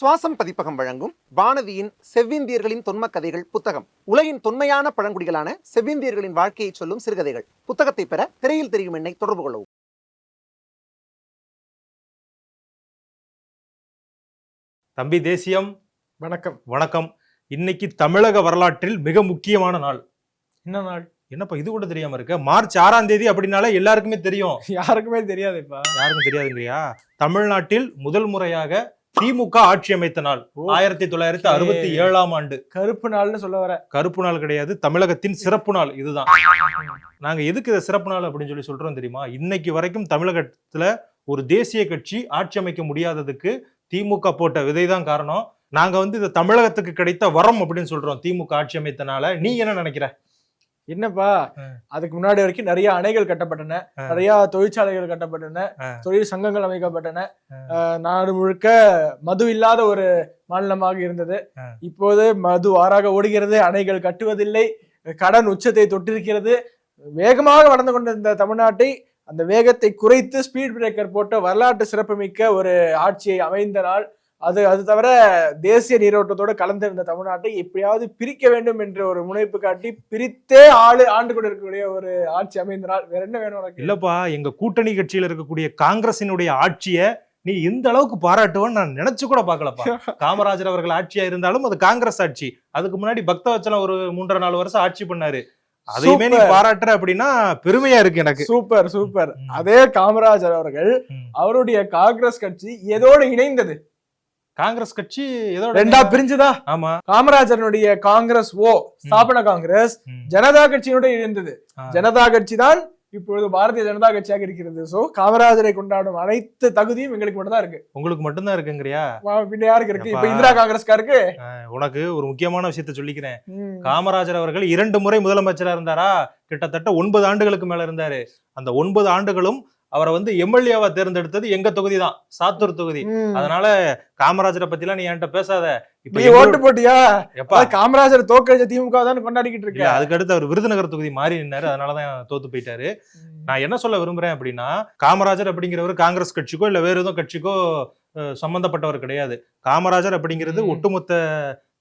சுவாசம் பதிப்பகம் வழங்கும் வானதியின் செவ்விந்தியர்களின் தொன்ம கதைகள் புத்தகம். உலகின் தொன்மையான பழங்குடிகளான செவ்விந்தியர்களின் வாழ்க்கையை சொல்லும் சிறுகதைகள். புத்தகத்தை பெற திரையில் தெரியும் எண்ணை தொடர்பு கொள்ளவும். தம்பி தேசியம். வணக்கம். வணக்கம். இன்னைக்கு தமிழக வரலாற்றில் மிக முக்கியமான நாள். என்ன நாள்? என்னப்பா இது கூட தெரியாம இருக்க? மார்ச் ஆறாம் தேதி அப்படின்னாலே எல்லாருக்குமே தெரியும். யாருக்குமே தெரியாதுப்பா. யாருக்கும் தெரியாதுங்கய்யா தமிழ்நாட்டில் முதல் முறையாக திமுக ஆட்சி அமைத்த நாள். ஆயிரத்தி தொள்ளாயிரத்தி அறுபத்தி ஏழாம் ஆண்டு. கருப்பு நாள்னு சொல்ல வர. கருப்பு நாள் கிடையாது தமிழகத்தின் சிறப்பு நாள் இதுதான். நாங்க எதுக்கு இதை சிறப்பு நாள் அப்படின்னு சொல்லி சொல்றோம் தெரியுமா? இன்னைக்கு வரைக்கும் தமிழகத்துல ஒரு தேசிய கட்சி ஆட்சி அமைக்க முடியாததுக்கு திமுக போட்ட விதை தான் காரணம். நாங்க வந்து இது தமிழகத்துக்கு கிடைத்த வரம் அப்படின்னு சொல்றோம் திமுக ஆட்சி அமைத்தனால. நீ என்ன நினைக்கிற? என்னப்பா. அதுக்கு முன்னாடி வரைக்கும் நிறைய அணைகள் கட்டப்பட்டன. நிறைய தொழிற்சாலைகள் கட்டப்பட்டன. தொழில் சங்கங்கள் அமைக்கப்பட்டன நாடு முழுக்க மது இல்லாத ஒரு மாநிலமாக இருந்தது. இப்போது மது ஆறாக ஓடுகிறது அணைகள் கட்டுவதில்லை கடன் உச்சத்தை தொட்டிருக்கிறது வேகமாக வளர்ந்து கொண்டிருந்த தமிழ்நாட்டை அந்த வேகத்தை குறைத்து ஸ்பீட் பிரேக்கர் போட்ட வரலாற்று சிறப்புமிக்க ஒரு ஆட்சியை அமைந்த நாள் அது அது தவிர தேசிய நீரோட்டத்தோடு கலந்திருந்த தமிழ்நாட்டை எப்படியாவது பிரிக்க வேண்டும் என்ற ஒரு முனைப்பு காட்டி பிரித்தே ஆளு ஆண்டு கொண்டு இருக்கக்கூடிய ஒரு ஆட்சி அமைந்த நாள் வேற என்ன வேணும் உனக்கு? இல்லப்பா எங்க கூட்டணி கட்சியில இருக்கக்கூடிய காங்கிரசினுடைய ஆட்சிய நீ இந்த அளவுக்கு பாராட்டுவன்னு நான் நினைச்சு கூட பார்க்கலப்பா. காமராஜர் அவர்கள் ஆட்சியா இருந்தாலும் அது காங்கிரஸ் ஆட்சி. அதுக்கு முன்னாடி பக்தவச்சலம் ஒரு மூன்றரை நாலு வருஷம் ஆட்சி பண்ணாரு. அதையுமே நீ. பாராட்டுற அப்படின்னா பெருமையா இருக்கு எனக்கு. Super super. அதே காமராஜர் அவர்கள். அவருடைய காங்கிரஸ் கட்சி எதோடு இணைந்தது. காங்கிரஸ் கட்சி ஏதோ ரெண்டா பிரிஞ்சுதா? ஆமா. காமராஜருடைய காங்கிரஸ் ஓ ஸ்தாபன காங்கிரஸ். ஜனதா கட்சியோட இணைந்தது. ஆ. ஜனதா கட்சி தான் இப்பொழுது பாரதிய ஜனதா கட்சியாக இருக்கிறது. சோ காமராஜரை கொண்டாடும் அனைத்து தகுதியும் எங்களுக்கு மட்டும் தான் இருக்கு. உங்களுக்கு மட்டும்தான் இருக்குங்கிறியா? பின்ன யாருக்கு இருக்கு? இப்ப. இந்திரா காங்கிரஸ்காருக்கு? அஹ் உனக்கு ஒரு முக்கியமான விஷயத்த சொல்லிக்கிறேன். காமராஜர் அவர்கள் இரண்டு முறை முதலமைச்சரா இருந்தாரா? கிட்டத்தட்ட ஒன்பது ஆண்டுகளுக்கு மேல இருந்தாரு. அந்த ஒன்பது ஆண்டுகளும் அவரை வந்து எம்எல்ஏவா தேர்ந்தெடுத்தது எங்க தொகுதி தான் சாத்தூர் தொகுதி. அதனால காமராஜரை பத்திலாம் நீ என்கிட்ட பேசாத. இப்ப ஓட்டு போட்டியா? எப்பா. காமராஜர் தோக்கடிச்ச திமுக தான் கொண்டாடிக்கிட்டு இருக்க? அதுக்கு அடுத்து அவர் விருதுநகர் தொகுதி மாறி நின்னாரு அதனாலதான் தோத்து போயிட்டாரு. நான் என்ன சொல்ல விரும்புறேன் அப்படின்னா காமராஜர் அப்படிங்கிறவர் காங்கிரஸ் கட்சிக்கோ இல்ல வேற எதுவும் கட்சிக்கோ சம்பந்தப்பட்டவர் கிடையாது. காமராஜர் அப்படிங்கிறது. ஒட்டுமொத்த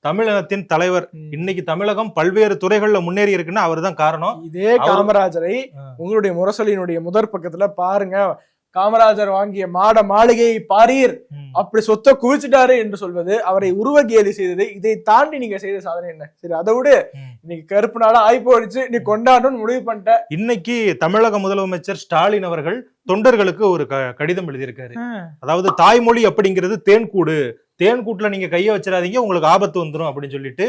தமிழினத்தின் தலைவர். இன்னைக்கு தமிழகம் பல்வேறு துறைகள்ல முன்னேறி இருக்குன்னா அவர்தான் காரணம் இதே அவரு- காமராஜரை. உங்களுடைய முரசொலியினுடைய முதற் பக்கத்துல பாருங்க காமராஜர் வாங்கிய மாட மாளிகையை பாரீர். அப்படி சொத்தை குவிச்சிட்டாரு என்று சொல்வது அவரை உருவ கேலி செய்தது. இதை தாண்டி நீங்க செய்த சாதனை என்ன? சரி அதை விட. இன்னைக்கு கருப்பு நாளா ஆகி போயிடுச்சு. நீ கொண்டாடணும்னு முடிவு பண்ணிட்ட. இன்னைக்கு தமிழக முதலமைச்சர் ஸ்டாலின் அவர்கள் தொண்டர்களுக்கு ஒரு க- கடிதம் எழுதியிருக்காரு. அதாவது தாய்மொழி அப்படிங்கிறது தேன்கூடு தேன்கூட்டுல நீங்க கைய வச்சிடாதீங்க உங்களுக்கு ஆபத்து வந்துரும் அப்படின்னு சொல்லிட்டு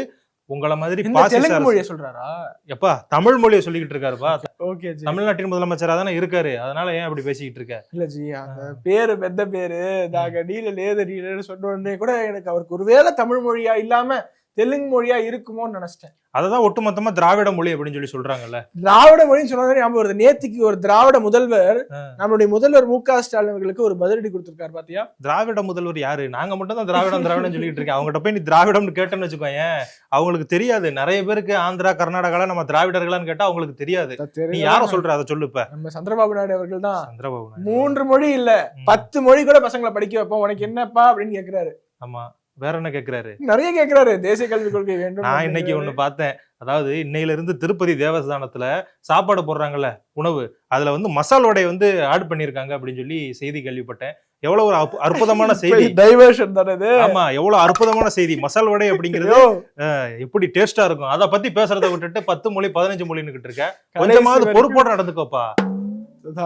உங்களை மாதிரி தெலுங்கு மொழியை சொல்றாரா? எப்பா தமிழ் மொழியை சொல்லிக்கிட்டு இருக்காருப்பா ஓகே தமிழ்நாட்டின் முதலமைச்சரா தானே இருக்காரு. அதனால ஏன் அப்படி பேசிக்கிட்டு இருக்க? இல்ல ஜி. அந்த பேரு பெத்த பேரு. நாங்க நீல லேது நீலன்னு சொன்ன உடனே கூட எனக்கு அவருக்கு ஒருவேளை தமிழ் மொழியா இல்லாம தெலுங்கு மொழியா இருக்குமோன்னு நினைச்சிட்டேன். அததான் ஒட்டுமொத்தமா திராவிட மொழி அப்படின்னு சொல்லி சொல்றாங்கல்ல. திராவிட மொழின்னு சொன்னதே ஞாபகம் வருது. நேத்திக்கு ஒரு திராவிட முதல்வர். நம்மளுடைய முதல்வர் மு க ஸ்டாலின் அவர்களுக்கு ஒரு பதிலடி கொடுத்திருக்காரு பாத்தியா? திராவிட முதல்வர் யாரு? நாங்க மட்டும் தான் திராவிடம் திராவிடம் சொல்லிட்டு இருக்கேன். அவங்ககிட்ட போய் நீ திராவிடம்னு கேட்டேன்னு வச்சுக்கோயேன். அவங்களுக்கு தெரியாது. நிறைய பேருக்கு ஆந்திரா கர்நாடகால நம்ம திராவிடர்களான்னு கேட்டா அவங்களுக்கு தெரியாது. நீ யார சொல்ற? அதை சொல்லு இப்ப. நம்ம சந்திரபாபு நாயுடு அவர்கள் தான். சந்திரபாபு. மூன்று மொழி இல்ல. பத்து மொழி கூட பசங்களை படிக்க வைப்போம். உனக்கு என்னப்பா அப்படின்னு கேக்குறாரு. ஆமா. வேற என்ன கேக்குறாரு? நிறைய கேக்குறாரு. தேசிய கல்விக் கொள்கை வேண்டும் நான் இன்னைக்கு ஒண்ணு பார்த்தேன். அதாவது இன்னையில இருந்து திருப்பதி தேவஸ்தானத்துல சாப்பாடு போடுறாங்கல்ல உணவு. அதுல வந்து மசால் வடை வந்து ஆட் பண்ணிருக்காங்க அப்படின்னு சொல்லி செய்தி கேள்விப்பட்டேன். எவ்வளவு ஒரு அற்பு- அற்புதமான செய்தி. டைவர்ஷன் தானே ஆமா எவ்வளவு அற்புதமான செய்தி. மசால் வடை அப்படிங்கிறது எப்படி டேஸ்டா இருக்கும். அத பத்தி பேசுறத விட்டுட்டு பத்து மொழி பதினஞ்சு மொழின்னு இருக்க. கடைசி கொஞ்சமாவது பொறுப்போட நடந்துக்கோப்பா.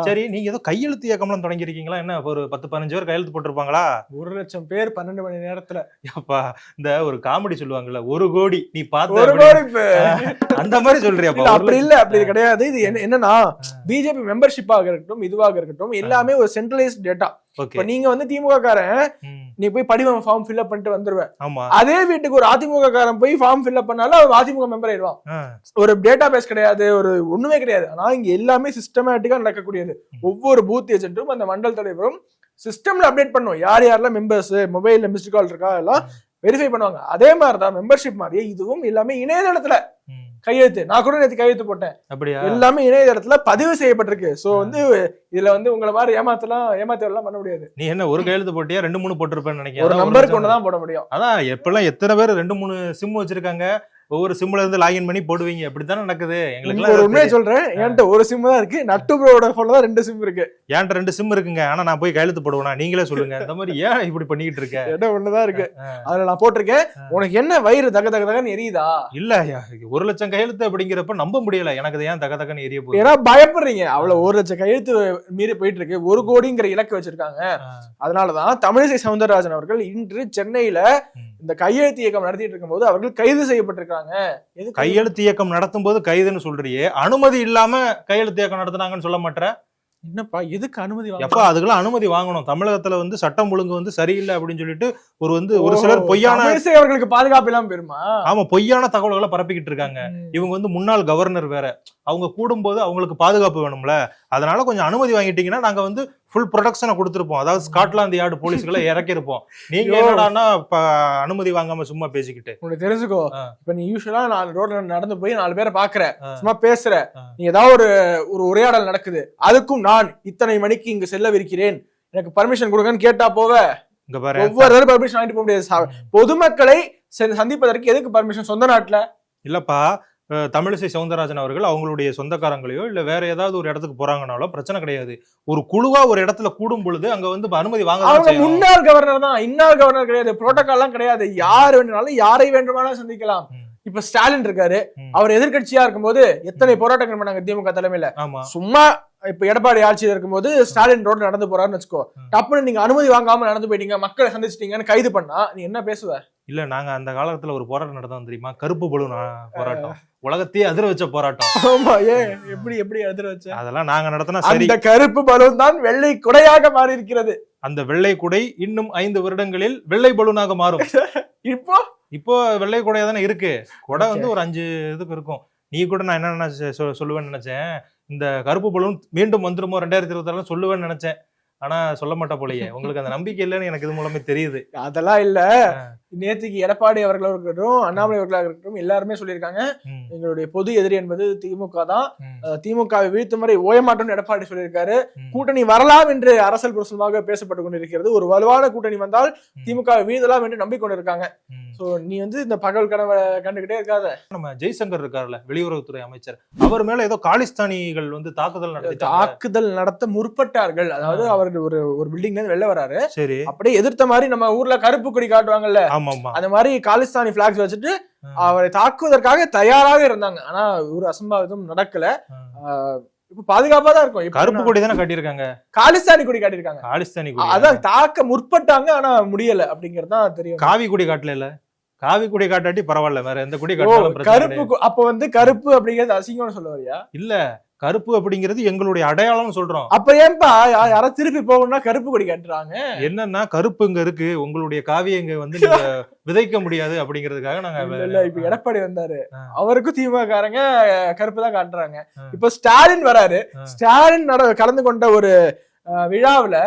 சரி நீங்க ஏதோ கையெழுத்து இயக்கம்லாம் தொடங்கியிருக்கீங்களா? என்ன ஒரு பத்து பதினஞ்சு பேர் கையெழுத்து போட்டிருப்பாங்களா? ஒரு லட்சம் பேர் பன்னெண்டு மணி நேரத்துல. அப்பா இந்த ஒரு காமெடி சொல்லுவாங்கல்ல ஒரு கோடி நீ பார்த்த ஒரு. கோடி. அந்த மாதிரி சொல்றியாப்பா ஒரு அப்படி இல்ல அப்படி கிடையாது. இது என்ன- என்னன்னா பிஜேபி மெம்பர்ஷிப்பாக இருக்கட்டும் இதுவாக இருக்கட்டும் எல்லாமே ஒரு சென்ட்ரலைஸ்ட் டேட்டா இப்ப நீங்க வந்து திமுக காரன் நீ போய் படிவம் ஃபார்ம் ஃபில் பண்ணிட்டு வந்துருவ. ஆமா. அதே வீட்டுக்கு ஒரு அதிமுக காரன் போய் ஃபார்ம் ஃபில் பண்ணாலும் அவன் அதிமுக மெம்பர் ஆயிடுவான். ஒரு டேட்டா பேஸ் கிடையாது ஒரு ஒண்ணுமே கிடையாது. ஆனா இங்க எல்லாமே சிஸ்டமேட்டிக்கா நடக்கக்கூடியது. ஒவ்வொரு பூத் ஏஜென்ட்டும் அந்த மண்டல் தலைவரும் சிஸ்டம்ல அப்டேட் பண்ணும். யார் யாரெல்லாம் மெம்பர்ஸ் மொபைல்ல மிஸ்டு கால் இருக்கா எல்லாம் வெரிஃபை பண்ணுவாங்க. அதே மாதிரிதான் மெம்பர்ஷிப் மாதிரியே இதுவும் எல்லாமே இணையதளத்துல. கையெழுத்து. நான் கூட நேத்து கையெழுத்து போட்டேன். அப்படியா? எல்லாமே இணையதளத்துல பதிவு செய்யப்பட்டிருக்கு. சோ வந்து இதுல வந்து உங்களை மாதிரி ஏமாத்தலாம் ஏமாத்தலாம் பண்ண முடியாது. நீ என்ன ஒரு கையெழுத்து போட்டியா? ரெண்டு மூணு போட்டிருப்பேன்னு நினைக்கிறேன் ஒரு நம்பருக்கு. ஒண்ணுதான் போட முடியும். அதான் எப்பெல்லாம் எத்தனை பேர் ரெண்டு மூணு சிம் வச்சிருக்காங்க? ஒவ்வொரு சிம்ல இருந்து லாகின் பண்ணி போடுவீங்க. இப்படித்தானே நடக்குது? உங்களுக்கு ஒரு உண்மையை எங்களுக்கு சொல்றேன் என்கிட்ட ஒரு சிம் தான் இருக்கு. நட்டு ப்ரோட போன்ல தான் ரெண்டு சிம் இருக்கு. என்கிட்ட ரெண்டு சிம் இருக்குங்க. ஆனா நான் போய் கையெழுத்து போடுவேனா? நீங்களே சொல்லுங்க. இந்த மாதிரி ஏன் இப்படி பண்ணிக்கிட்டு இருக்க? என்கிட்ட ஒண்ணுதான் இருக்கு. அதுல நான் போட்டிருக்கேன். உனக்கு என்ன வயிறு தக தக தகன்னு எரியுதா? இல்ல ஒரு லட்சம் கையெழுத்து அப்படிங்கிறப்ப நம்ப முடியல. எனக்கு ஏன் தக தகன்னு எரிய போகுது? ஏன்னா பயப்படுறீங்க. அவ்வளவு ஒரு லட்சம் கையெழுத்து மீறி போயிட்டு இருக்கு. ஒரு கோடிங்கிற இலக்கு வச்சிருக்காங்க. அதனாலதான் தமிழிசை சவுந்தரராஜன் அவர்கள் இன்று சென்னையில. இந்த கையெழுத்து இயக்கம் நடத்திட்டு இருக்கும்போது அவர்கள் கைது செய்யப்பட்டிருக்காங்க எதுக்கு? கையெழுத்து இயக்கம் நடத்தும் போது கைதுன்னு சொல்றியே. அனுமதி இல்லாம கையெழுத்து இயக்கம் நடத்துனாங்கன்னு சொல்ல மாட்டேற என்னப்பா எதுக்கு அனுமதி எப்ப அதுக்கெல்லாம் அனுமதி வாங்கணும். தமிழகத்துல வந்து சட்டம் ஒழுங்கு வந்து சரியில்லை அப்படின்னு சொல்லிட்டு ஒரு வந்து ஒரு சிலர் பொய்யான அவர்களுக்கு பாதுகாப்பு இல்லாம போயிருமா? ஆமா பொய்யான தகவல்களை பரப்பிக்கிட்டு இருக்காங்க. இவங்க வந்து முன்னாள் கவர்னர் வேற. அவங்க கூடும்போது அவங்களுக்கு பாதுகாப்பு வேணும்ல. அதனால கொஞ்சம் அனுமதி வாங்கிட்டீங்கன்னா நாங்க வந்து ஃபுல் ப்ரொடக்ஷனை கொடுத்துருப்போம். அதாவது ஸ்காட்லாந்து யார்டு போலீஸ்களை இறக்கிருப்போம் நீங்க ப- அனுமதி வாங்காம சும்மா பேசிக்கிட்டு. உனக்கு தெரிஞ்சுக்கோ. இப்ப நீ யூஸ்வலா நாலு ரோட்ல நடந்து போய் நாலு பேரை பாக்குற. சும்மா பேசுற. நீ ஏதாவது ஒரு ஒரு உரையாடல் நடக்குது. அதுக்கும் நான் இத்தனை மணிக்கு இங்கு செல்லவிருக்கிறேன். எனக்கு பர்மிஷன் கொடுங்கன்னு கேட்டா போவ இங்க பாரு. ஒவ்வொரு பர்மிஷன் வாங்கிட்டு போக முடியாது. பொதுமக்களை சந்திப்பதற்கு எதுக்கு பர்மிஷன் சொந்த நாட்டுல? இல்லப்பா தமிழிசை சவுந்தரராஜன் அவர்கள் அவங்களுடைய சொந்தக்காரங்களையோ இல்ல வேற ஏதாவது ஒரு இடத்துக்கு போறாங்கனாலோ பிரச்சனை கிடையாது. ஒரு குழுவா ஒரு இடத்துல கூடும் பொழுது அங்க வந்து அனுமதி வாங்க அவங்க. முன்னாள் கவர்னர் தான். இன்னாள் கவர்னர் கிடையாது. புரோட்டோகால் எல்லாம் கிடையாது. யார் வேண்டுமானாலும் யாரை வேண்டுமானாலும் சந்திக்கலாம். இப்ப ஸ்டாலின் இருக்காரு. அவர் எதிர்க்கட்சியா இருக்கும்போது எத்தனை போராட்டங்கள் பண்ணாங்க திமுக தலைமையில? ஆமா. சும்மா இப்ப எடப்பாடி ஆட்சியில் இருக்கும்போது ஸ்டாலின் ரோட்ல நடந்து போறாருன்னு வச்சுக்கோ. டப்புன்னு நீங்க அனுமதி வாங்காம நடந்து போயிட்டீங்க. மக்களை சந்திச்சிட்டீங்கன்னு கைது பண்ணா நீ என்ன பேசுவ? இல்ல நாங்க அந்த காலத்துல ஒரு போராட்டம் நடத்தோம் தெரியுமா? கருப்பு பலூன் போராட்டம். உலகத்தையே அதிர வச்ச போராட்டம். ஆமா ஏன் எப்படி எப்படி எதிர வச்ச? அதெல்லாம் நாங்க நடத்தினா சரி. அந்த கருப்பு பலூன் தான் வெள்ளை குடையாக மாறி இருக்கிறது அந்த வெள்ளை குடை இன்னும் ஐந்து வருடங்களில் வெள்ளை பலூனாக மாறும். இப்போ? இப்போ வெள்ளை குடையா தானே இருக்கு. குடை. வந்து ஒரு அஞ்சு இதுக்கு இருக்கும். நீ கூட நான் என்ன நினைச்ச- சொல்லுவேன்னு நினைச்சேன். இந்த கருப்பு பலூன் மீண்டும் வந்துருமோ ரெண்டாயிரத்தி இருபத்தி சொல்லுவேன்னு நினைச்சேன். ஆனா சொல்ல மாட்டா போலயே. உங்களுக்கு அந்த நம்பிக்கை இல்லைன்னு எனக்கு இது மூலமே தெரியுது. அதெல்லாம் இல்ல. நேத்துக்கு எடப்பாடி அவர்களாக இருக்கட்டும் அண்ணாமலை அவர்களாக இருக்கட்டும் எல்லாருமே சொல்லியிருக்காங்க. எங்களுடைய பொது எதிரி என்பது திமுக தான். திமுகவை வீழ்த்தும் வரை ஓய மாட்டோம்னு எடப்பாடி சொல்லியிருக்காரு. கூட்டணி வரலாம் என்று அரசல் புரசலமாக பேசப்பட்டு கொண்டிருக்கிறது. ஒரு வலுவான கூட்டணி வந்தால் ம். திமுக வீழ்த்தலாம் என்று நம்பிக்கொண்டிருக்காங்க. சோ நீ வந்து இந்த பகல் கனவை கண்டுகிட்டே இருக்காத. நம்ம ஜெய்சங்கர் இருக்காருல்ல வெளியுறவுத்துறை அமைச்சர். அவர் மேல ஏதோ காலிஸ்தானிகள் வந்து தாக்குதல் நடத்திட்டாங்க. தாக்குதல் நடத்த முற்பட்டார்கள். அதாவது அவர் ஒரு ஒரு பில்டிங்ல இருந்து வெளில வராரு. சரி. அப்படியே எதிர்த்த மாதிரி நம்ம ஊர்ல கருப்பு கொடி காட்டுவாங்கல்ல. ஆமா அந்த மாதிரி காலிஸ்தானி பிளாக்ஸ் வச்சுட்டு. அவரை தாக்குவதற்காக தயாராக இருந்தாங்க. ஆனா ஒரு அசம்பாவிதம் நடக்கல. இப்ப பாதுகாப்பா தான் இருக்கும். கருப்பு கொடி தானே கட்டியிருக்காங்க? காலிஸ்தானி கொடி காட்டியிருக்காங்க. காலிஸ்தானி கொடி அதான் தாக்க முற்பட்டாங்க ஆனா முடியல அப்படிங்கறது தான் தெரியும். காவி கொடி காட்டல இல்ல காவி கொடி காட்டாட்டி பரவாயில்ல வேற எந்த கொடி பிரச்சனை கருப்பு அப்ப வந்து கருப்பு அப்படிங்கிறது அசிங்கம்னு சொல்ல வரியா? இல்ல. கருப்பு அப்படிங்கிறது எங்களுடைய அடையாளம் சொல்றோம். அப்ப ஏன்பா யா- யாரா திருப்பி போகணும்னா கருப்பு கொடி காட்டுறாங்க? என்னன்னா கருப்பு இங்க இருக்கு. உங்களுடைய காவியை இங்க வந்து விதைக்க முடியாது அப்படிங்கிறதுக்காக நாங்க இல்ல இப்ப எடப்பாடி வந்தாரு. அவருக்கும் திமுக காரங்க கருப்பு தான் காட்டுறாங்க. இப்ப ஸ்டாலின் வராரு. ஸ்டாலின் நட கலந்து கொண்ட ஒரு விழாவுல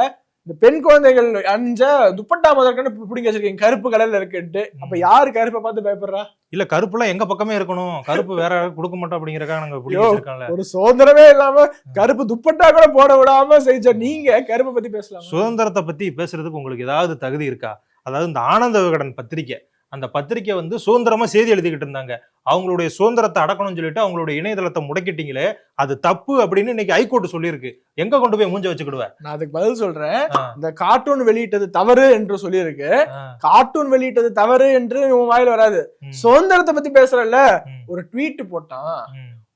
இந்த பெண் குழந்தைகள் அணிஞ்ச துப்பட்டா முதற்கொண்டு பிடிங்க வச்சிருக்கீங்க. கருப்பு கலர்ல இருக்குன்ட்டு. அப்ப யாரு கருப்பை பார்த்து பயப்படுறா? இல்ல கருப்புலாம் எங்க பக்கமே இருக்கணும். கருப்பு வேற யாரும் கொடுக்க மாட்டோம் அப்படிங்கறதுக்காக நாங்க ஒரு சுதந்திரமே இல்லாம கருப்பு துப்பட்டா கூட போட விடாம செஞ்ச நீங்க கருப்பை பத்தி பேசலாம்? சுதந்திரத்தை பத்தி பேசுறதுக்கு உங்களுக்கு ஏதாவது தகுதி இருக்கா? அதாவது இந்த ஆனந்த விகடன் பத்திரிக்கை. அந்த பத்திரிக்கை வந்து சுதந்திரமா செய்தி எழுதிக்கிட்டு இருந்தாங்க. அவங்களுடைய சுதந்திரத்தை அடக்கணும்னு சொல்லிட்டு அவங்களுடைய இணையதளத்தை முடக்கிட்டீங்களே அது தப்பு அப்படின்னு இன்னைக்கு ஹைகோர்ட் சொல்லியிருக்கு. எங்க கொண்டு போய் மூஞ்ச வச்சுக்கிடுவ? நான் அதுக்கு பதில் சொல்றேன். இந்த கார்ட்டூன் வெளியிட்டது தவறு என்று சொல்லியிருக்கு. கார்ட்டூன் வெளியிட்டது தவறு என்று உன் வாயில வராது. சுதந்திரத்தை பத்தி பேசுறல்ல. ஒரு ட்வீட் போட்டான்.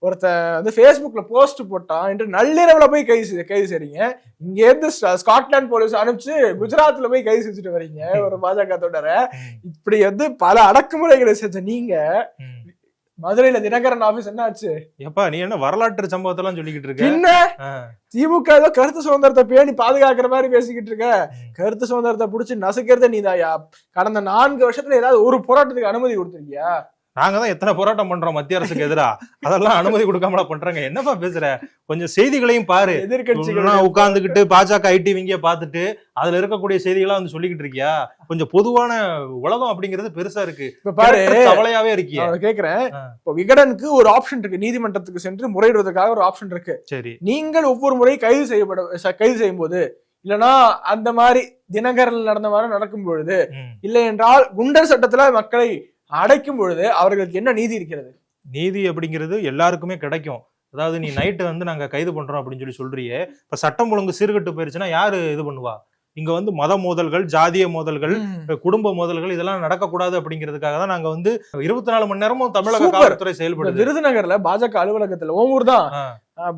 ம். ஒருத்தன் வந்து Facebookல போஸ்ட் போட்டான் என்று நள்ளிரவுல போய் கைது கைது செய்றீங்க. இங்க இருந்து ஸ்கா- ஸ்காட்லாந்து போலீஸ் அனுப்பிச்சு குஜராத்ல போய் கைது செஞ்சுட்டு வரீங்க ஒரு பாஜக தொடர இப்படி வந்து பல அடக்குமுறைகளை செஞ்ச நீங்க. மதுரையில தினகரன் ஆபீஸ் என்ன ஆச்சு எப்பா நீ என்ன வரலாற்று சம்பவத்தெல்லாம் சொல்லிக்கிட்டு இருக்க? பின்ன ஆ, திமுக ஏதோ கருத்து சுதந்திரத்தை பேணி பாதுகாக்கிற மாதிரி பேசிக்கிட்டு இருக்க. கருத்து சுதந்திரத்தை புடிச்சு நசுக்கிறத நீதாயா? கடந்த நான்கு வருஷத்துல ஏதாவது ஒரு போராட்டத்துக்கு அனுமதி கொடுத்திருக்கியா? நாங்க தான் எத்தனை போராட்டம் பண்றோம் மத்திய அரசுக்கு எதிரா? அதெல்லாம் அனுமதி கொடுக்காமலா பண்றாங்க? என்னப்பா பேசுற? கொஞ்சம் செய்திகளையும் பாரு. எதிர்கட்சிகள் உட்கார்ந்துகிட்டு பாஜக ஐடி விங்கிய பார்த்துட்டு அதுல இருக்கக்கூடிய செய்திகளா வந்து சொல்லிக்கிட்டு இருக்கியா? கொஞ்சம் பொதுவான உலகம் அப்படிங்கிறது பெருசா இருக்கு. பாரு கவலையாவே இருக்கியா. நான் கேக்குறேன். இப்போ விகடனுக்கு ஒரு ஆப்ஷன் இருக்கு. நீதிமன்றத்துக்கு சென்று முறையிடுவதற்காக ஒரு ஆப்ஷன் இருக்கு. சரி. நீங்கள் ஒவ்வொரு முறை கைது செய்யப்பட கைது செய்யும் போது இல்லனா அந்த மாதிரி தினகரன் நடந்த மாதிரி நடக்கும் பொழுது. இல்லை என்றால் குண்டர் சட்டத்துல மக்களை அடைக்கும் பொழுது அவர்களுக்கு என்ன நீதி இருக்கிறது? நீதி அப்படிங்கிறது எல்லாருக்குமே கிடைக்கும். அதாவது நீ நைட்டு வந்து நாங்க கைது பண்றோம் அப்படின்னு சொல்லி சொல்றியே. இப்ப சட்டம் ஒழுங்கு சீர்கெட்டு போயிருச்சுன்னா யாரு இது பண்ணுவா? இங்க வந்து மத மோதல்கள் ஜாதிய மோதல்கள் குடும்ப மோதல்கள் இதெல்லாம் நடக்கக்கூடாது அப்படிங்கிறதுக்காக தான் நாங்க வந்து இருபத்தி நாலு மணி நேரமும் தமிழக. காவல்துறை செயல்படுது. விருதுநகர்ல பாஜக அலுவலகத்துல ஊர் தான்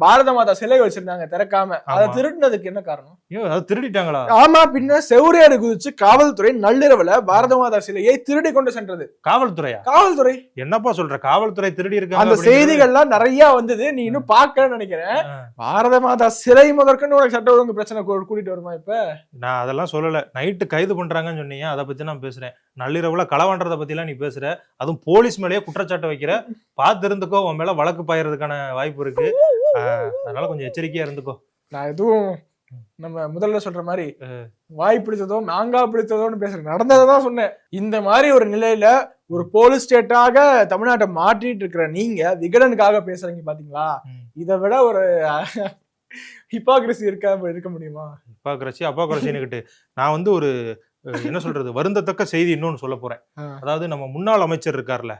பாரத மாதா சிலை வச்சிருந்தாங்க திறக்காம. அதை. திருடினதுக்கு என்ன காரணம்? அது திருடிட்டாங்களா? ஆமா பின்ன செவுரியாடு குதிச்சு காவல்துறை நள்ளிரவுல பாரத மாதா சிலையை திருடி கொண்டு சென்றது. காவல்துறையா? காவல்துறை. என்னப்பா சொல்ற? காவல்துறை திருடி இருக்காங்க அந்த செய்திகள்லாம் நிறைய வந்தது. நீ இன்னும் பார்க்கலன்னு நினைக்கிறேன். பாரத மாதா சிலை முதற்கொண்டு உனக்கு சட்ட ஒழுங்கு பிரச்சனை கூட்டிட்டு வருமா இப்ப? நான் அதெல்லாம் சொல்லல. நைட்டு கைது பண்றாங்கன்னு சொன்னீங்க. அதை பத்தி நான் பேசுறேன். நள்ளிரவுல களவான்றத பத்தி எல்லாம் நீ பேசுற. அதுவும் போலீஸ் மேலேயே குற்றச்சாட்டு வைக்கிற. பார்த்து இருந்துக்கோ உன் மேல வழக்கு பாயறதுக்கான வாய்ப்பு இருக்கு. அதனால கொஞ்சம் எச்சரிக்கையா இருந்துக்கோ. நான் எதுவும் நம்ம முதல்ல சொல்ற மாதிரி வாய் பிடித்ததோ மாங்காய் பிடித்ததோன்னு பேசுறேன். நடந்ததான் சொன்னேன். இந்த மாதிரி ஒரு நிலையில ஒரு போலீஸ் ஸ்டேட்டாக தமிழ்நாட்டை மாற்றிட்டு இருக்கிற நீங்க விகடனுக்காக பேசுறீங்க பாத்தீங்களா. இதை விட ஒரு ஹிப்பாக்ரசி இருக்க இருக்க முடியுமா? அப்பா குறைச்சி அப்பா குறைச்சின்னுக்கிட்டு நான் வந்து ஒரு என்ன சொல்றது வருந்தத்தக்க செய்தி இன்னொன்னு சொல்ல போறேன். அதாவது நம்ம முன்னாள் அமைச்சர் இருக்கார்ல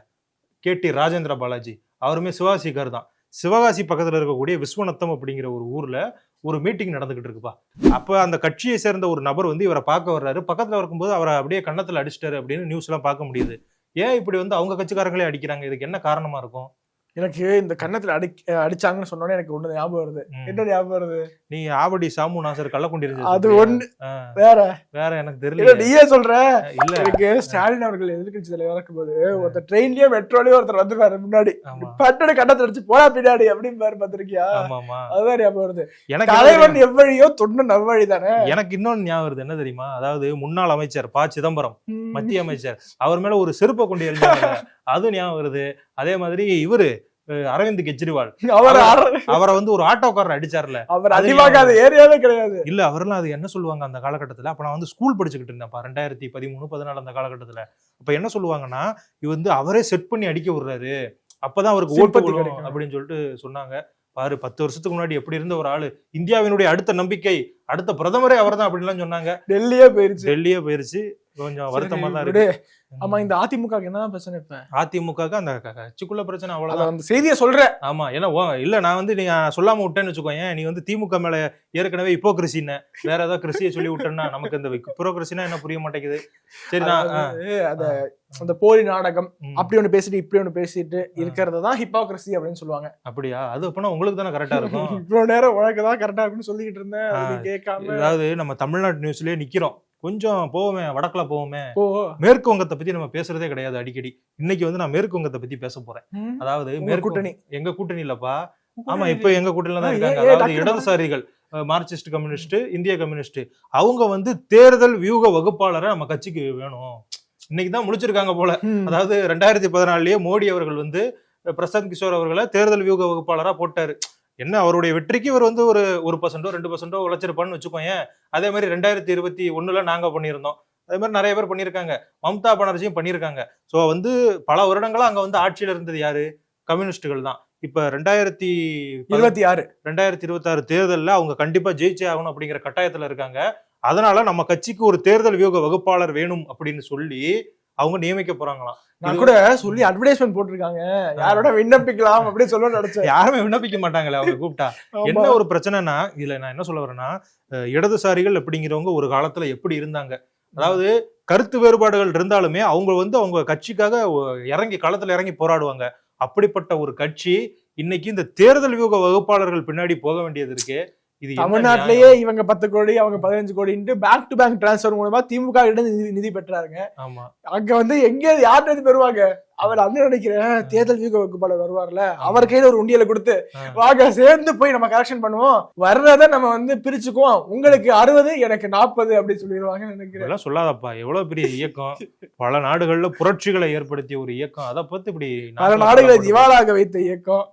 கே டி ராஜேந்திர பாலாஜி அவருமே சிவகாசிக்கார் தான். சிவகாசி பக்கத்தில் இருக்கக்கூடிய விஸ்வநத்தம் அப்படிங்கிற ஒரு ஊரில் ஒரு மீட்டிங் நடந்துகிட்டு இருக்குப்பா. அப்போ அந்த கட்சியை சேர்ந்த ஒரு நபர் வந்து இவரை பார்க்க வர்றாரு. பக்கத்தில் இருக்கும்போது அவரை அப்படியே கன்னத்தில் அடிச்சிட்டாரு அப்படின்னு நியூஸ்லாம் பார்க்க முடியுது. ஏன் இப்படி வந்து அவங்க கட்சிக்காரங்களே அடிக்கிறாங்க? இதுக்கு என்ன காரணமாக இருக்கும்? எனக்கு இந்த கன்னத்துல அடி அடிச்சாங்கன்னு சொன்னோன்னே எனக்கு ஒண்ணு ஞாபகம் வருது. என்ன ஞாபகம் வருது? நீ ஆவடி சாமு நாசர் கள்ளக்குண்டி அது ஒண்ணு. வேற. வேற எனக்கு தெரியல. நீயே சொல்ற? இல்ல. எனக்கு ஸ்டாலின் அவர்கள் எதிர்கட்சி தலைவர் இருக்கும்போது ஒருத்தர் ட்ரெயின்லயே மெட்ரோலயே ஒருத்தர் வந்துருவாரு முன்னாடி. பட்டோட கட்டத்தை அடிச்சு போடா பின்னாடி அப்படின்னு பாரு பாத்திருக்கியா அதுதான் ஞாபகம் வருது. எனக்கு தலைவன் எவ்வழியோ தொண்டன் அவ்வழி தானே? எனக்கு இன்னொன்னு ஞாபகம் வருது. என்ன தெரியுமா? அதாவது முன்னாள் அமைச்சர் ப. சிதம்பரம் மத்திய அமைச்சர். அவர் மேல ஒரு செருப்பை கொண்டு எரிஞ்சாங்க அது ஞாபகம் வருது. அதே மாதிரி இவரு அரவிந்த் கெஜ்ரிவால். அவர் அவரை வந்து ஒரு ஆட்டோக்காரர் அடிச்சார்ல. அவர் அது அடிவாங்காத ஏரியாவே கிடையாது. இல்ல அவரெல்லாம் அது என்ன சொல்லுவாங்க அந்த காலகட்டத்துல? அப்ப நான் வந்து ஸ்கூல் படிச்சுக்கிட்டு இருந்தேன்ப்பா ரெண்டாயிரத்தி பதிமூணு பதினாலு அந்த காலகட்டத்துல. அப்ப என்ன சொல்லுவாங்கன்னா இது வந்து அவரே செட் பண்ணி அடிக்க விடுறாரு. அப்பதான் அவருக்கு ஓட்டு கிடைக்கும். அப்படின்னு சொல்லிட்டு சொன்னாங்க. பாரு பத்து வருஷத்துக்கு முன்னாடி எப்படி இருந்த ஒரு ஆளு. இந்தியாவினுடைய அடுத்த நம்பிக்கை அடுத்த பிரதமரே அவர்தான் அப்படின்லாம் சொன்னாங்க. டெல்லியே போயிருச்சு. டெல்லியே போயிருச்சு. கொஞ்சம் வருத்தமா தான். இருக்கு. ஆமா இந்த அதிமுக என்ன பிரச்சனை இப்ப? அதிமுகக்கு அந்த கட்சிக்குள்ள பிரச்சனை அவ்வளவுதான். அந்த செய்தியை சொல்ற. ஆமா ஏன்னா இல்ல நான் வந்து நீ சொல்லாம விட்டேன்னு வச்சுக்கோங்க நீ வந்து திமுக மேல ஏற்கனவே இப்போ கிறிஸ்டின்னு வேற ஏதாவது கிறிஸ்டிய சொல்லி விட்டேன்னா நமக்கு இந்த இப்போ கிறிஸ்டினா என்ன புரிய மாட்டேங்குது? சரி அத அந்த போலி நாடகம் அப்படி ஒண்ணு பேசிட்டு இப்படி ஒண்ணு பேசிட்டு இருக்கிறது தான் ஹிப்பாக்ரசி அப்படின்னு சொல்லுவாங்க. அப்படியா? அது அப்பனா உங்களுக்கு தானே கரெக்டா இருக்கும். இவ்வளவு நேரம் உனக்கு தான் கரெக்டா இருக்குன்னு சொல்லிக்கிட்டு இருந்தேன். கேட்காம. அதாவது நம்ம தமிழ்நாட்டு நியூஸ்லயே நிக்கிறோம். கொஞ்சம் போவோமே வடக்குல போவோமே. மேற்கு வங்கத்தை பத்தி நம்ம பேசுறதே கிடையாது அடிக்கடி. இன்னைக்கு வந்து நான் மேற்கு வங்கத்தை பத்தி பேச போறேன். அதாவது உங்க மேற்கு கூட்டணி. எங்க கூட்டணி இல்லப்பா? ஆமா இப்ப எங்க கூட்டணியில தான் இருக்காங்க. அதாவது இடதுசாரிகள் மார்க்சிஸ்ட் கம்யூனிஸ்ட் இந்திய கம்யூனிஸ்ட் அவங்க வந்து தேர்தல் வியூக வகுப்பாளரை நம்ம கட்சிக்கு வேணும். இன்னைக்கு தான் முடிச்சிருக்காங்க போல. அதாவது ரெண்டாயிரத்தி பதினாலுலயே மோடி அவர்கள் வந்து பிரசாந்த் கிஷோர் அவர்களை தேர்தல் வியூக வகுப்பாளரா போட்டாரு. என்ன அவருடைய வெற்றிக்கு இவர் வந்து ஒரு ஒரு பர்சன்டோ ரெண்டு பர்சன்டோ உழைச்சிருப்பான்னு வச்சுக்கோங்க அதே மாதிரி ரெண்டாயிரத்தி இருபத்தி ஒண்ணுல நாங்க பண்ணியிருந்தோம். அதே மாதிரி நிறைய பேர் பண்ணியிருக்காங்க. மம்தா பானர்ஜியும் பண்ணியிருக்காங்க. ஸோ வந்து பல வருடங்களா அங்க வந்து ஆட்சியில இருந்தது யாரு? கம்யூனிஸ்டுகள் தான். இப்ப ரெண்டாயிரத்தி இருபத்தி ஆறு. ரெண்டாயிரத்தி இருபத்தாறு தேர்தல்ல அவங்க கண்டிப்பா ஜெயிச்சே ஆகணும் அப்படிங்கிற கட்டாயத்துல இருக்காங்க. அதனால நம்ம கட்சிக்கு ஒரு தேர்தல் வியூக வகுப்பாளர் வேணும் அப்படின்னு சொல்லி அவங்க நியமிக்க போறாங்களாம். நான் கூட சொல்லி அட்வர்டைஸ்மெண்ட் போட்டிருக்காங்க. யாரோட விண்ணப்பிக்கலாம் அப்படின்னு சொல்ல நினைச்சேன். யாருமே விண்ணப்பிக்க மாட்டாங்களே அவங்க கூப்பிட்டா. என்ன ஒரு பிரச்சனைனா இதுல நான் என்ன சொல்ல வரேன்னா இடதுசாரிகள் அப்படிங்கிறவங்க ஒரு காலத்துல எப்படி இருந்தாங்க? அதாவது கருத்து வேறுபாடுகள் இருந்தாலுமே அவங்க வந்து அவங்க கட்சிக்காக இறங்கி களத்துல இறங்கி போராடுவாங்க. அப்படிப்பட்ட ஒரு கட்சி இன்னைக்கு இந்த தேர்தல் வியூக வகுப்பாளர்கள் பின்னாடி போக வேண்டியது இருக்கு. இது தமிழ்நாட்டிலேயே இவங்க பத்து கோடி அவங்க பதினஞ்சு கோடின்ட்டு பேங்க் டு பேங்க் டிரான்ஸ்ஃபர் மூலமா திமுக கிட்ட நிதி நிதி பெற்றாருங்க? ஆமா. அங்க வந்து எங்க யார்கிட்ட பெறுவாங்க? அவர் அந்த நினைக்கிறேன் தேர்தல் வகுப்பாளர் வருவார்ல? அவர் கையில ஒரு உண்டியலை கொடுத்து. வாங்க சேர்ந்து போய் நம்ம கரெக்ஷன் பண்ணுவோம். வர்றத நம்ம வந்து பிரிச்சுக்குவோம். உங்களுக்கு அறுபது எனக்கு நாற்பது அப்படி சொல்லிடுவாங்க நினைக்கிறேன். சொல்லாதப்பா. எவ்வளவு பெரிய இயக்கம். பல நாடுகள்ல புரட்சிகளை ஏற்படுத்திய ஒரு இயக்கம். அதை பத்தி இப்படி பல நாடுகளை திவாலாக வைத்த இயக்கம்.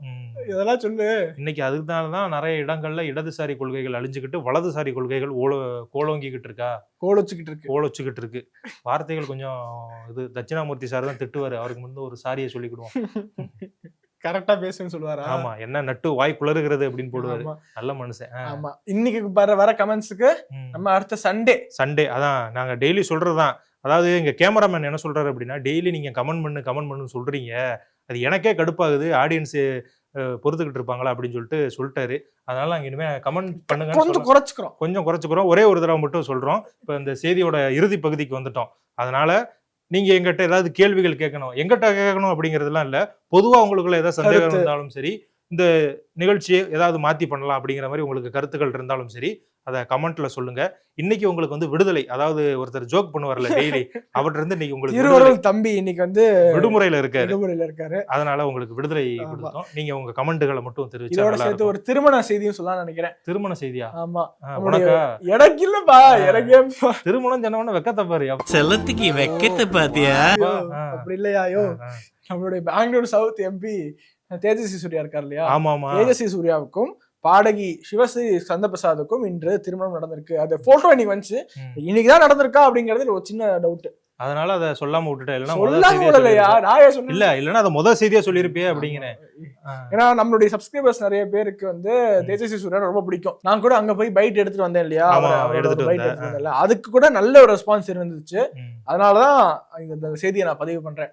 இதெல்லாம் சொல்லு. இன்னைக்கு அதுதான் தான் நிறைய இடங்கள்ல இடதுசாரி கொள்கைகள் அழிஞ்சுக்கிட்டு வலதுசாரி கொள்கைகள் ஓல கோலோங்கிக்கிட்டு இருக்கா? கோல் வச்சுக்கிட்டு இருக்கு. கோலொச்சுக்கிட்டு இருக்கு. வார்த்தைகள் கொஞ்சம் இது தட்சிணாமூர்த்தி சார் தான் திட்டுவாரு. அவருக்கு முன்பு ஒரு சாரியை சொல்லிக்கிடுவோம். கரெக்டா பேசுன்னு சொல்லுவாரா? ஆமா என்ன நட்டு வாய் குளறுகிறது அப்படின்னு போடுவாரு. நல்ல மனுஷன். ஆமா. இன்னைக்கு வர வர கமெண்ட்ஸுக்கு. நம்ம அடுத்த சண்டே சண்டே அதான். நாங்க டெய்லி சொல்றதுதான். அதாவது எங்க கேமராமேன் என்ன சொல்றாரு அப்படின்னா டெய்லி நீங்க கமெண்ட் பண்ணு கமெண்ட் பண்ணு சொல்றீங்க. அது எனக்கே கடுப்பாகுது. ஆடியன்ஸ் பொறுத்துக்கிட்டு இருப்பாங்களா? அப்படின்னு சொல்லிட்டு சொல்லிட்டாரு. அதனால நாங்க இனிமே கமெண்ட் பண்ணுங்க கொஞ்சம் குறைச்சுக்கிறோம். கொஞ்சம் குறைச்சுக்கிறோம். ஒரே ஒரு தடவை மட்டும் சொல்றோம். இப்போ இந்த செய்தியோட இறுதி பகுதிக்கு வந்துட்டோம். அதனால நீங்க எங்கிட்ட ஏதாவது கேள்விகள் கேட்கணும் எங்கிட்ட கேட்கணும் அப்படிங்கறதுலாம் இல்ல பொதுவா உங்களுக்குள்ள ஏதாவது சந்தேகம். இருந்தாலும் சரி இந்த நிகழ்ச்சியை ஏதாவது மாத்தி பண்ணலாம் அப்படிங்கிற மாதிரி உங்களுக்கு கருத்துக்கள் இருந்தாலும் சரி அதை கமெண்ட்ல சொல்லுங்க. இன்னைக்கு உங்களுக்கு வந்து விடுதலை அதாவது ஒருத்தர் ஜோக் பண்ணுவார்ல டெய்லி அவர்கிட்ட இருந்து இன்னைக்கு உங்களுக்கு விடுதலை இருவரும் தம்பி இன்னைக்கு வந்து விடுமுறையில இருக்காரு. விடுமுறையில இருக்காரு. அதனால உங்களுக்கு விடுதலை. கொடுத்தோம். நீங்க உங்க கமெண்ட்டுகளை மட்டும் தெரிவிச்சா ஒரு திருமண செய்தியும் சொல்லலாம் நினைக்கிறேன். திருமண செய்தியா? ஆமா. உனக்கா? எனக்கு இல்லப்பா எனக்கே திருமணம் சொன்னவன வெக்கத்தை பாரு செல்லத்துக்கு வெக்கத்தை பாத்தியா. அப்படி இல்லையாயோ நம்மளுடைய பெங்களூர் சவுத் எம்பி தேஜஸ்வி சூர்யா இருக்கார் இல்லையா? ஆமா ஆமா தேஜஸ்வி சூர்யாவுக்கும் பாடகி சிவஸ்ரீ சந்தபிரசாதுக்கும் இன்று திருமணம் நடந்திருக்கு. அது போட்டோ இன்னைக்கு வந்துச்சு. ம். இன்னைக்குதான் நடந்திருக்கா அப்படிங்கறது ஒரு சின்ன டவுட் அதனால அதை சொல்லாம விட்டுட்டேன். இல்லைன்னா இல்ல இல்லன்னா அதை முதல் செய்தியா சொல்லியிருப்பியே அப்படிங்கிறேன். ஏன்னா நம்மளுடைய சப்ஸ்கிரைபர்ஸ் நிறைய பேருக்கு வந்து தேஜஸ்வி சூர்யா ரொம்ப பிடிக்கும். நான் கூட அங்க போய் பைட் எடுத்துட்டு வந்தேன் இல்லையா? எடுத்துட்டு வந்தேன். எடுத்துட்டு வந்தேன்ல. அதுக்கு கூட நல்ல ஒரு ரெஸ்பான்ஸ் இருந்துச்சு. அதனாலதான் இந்த செய்தியை நான் பதிவு பண்றேன்.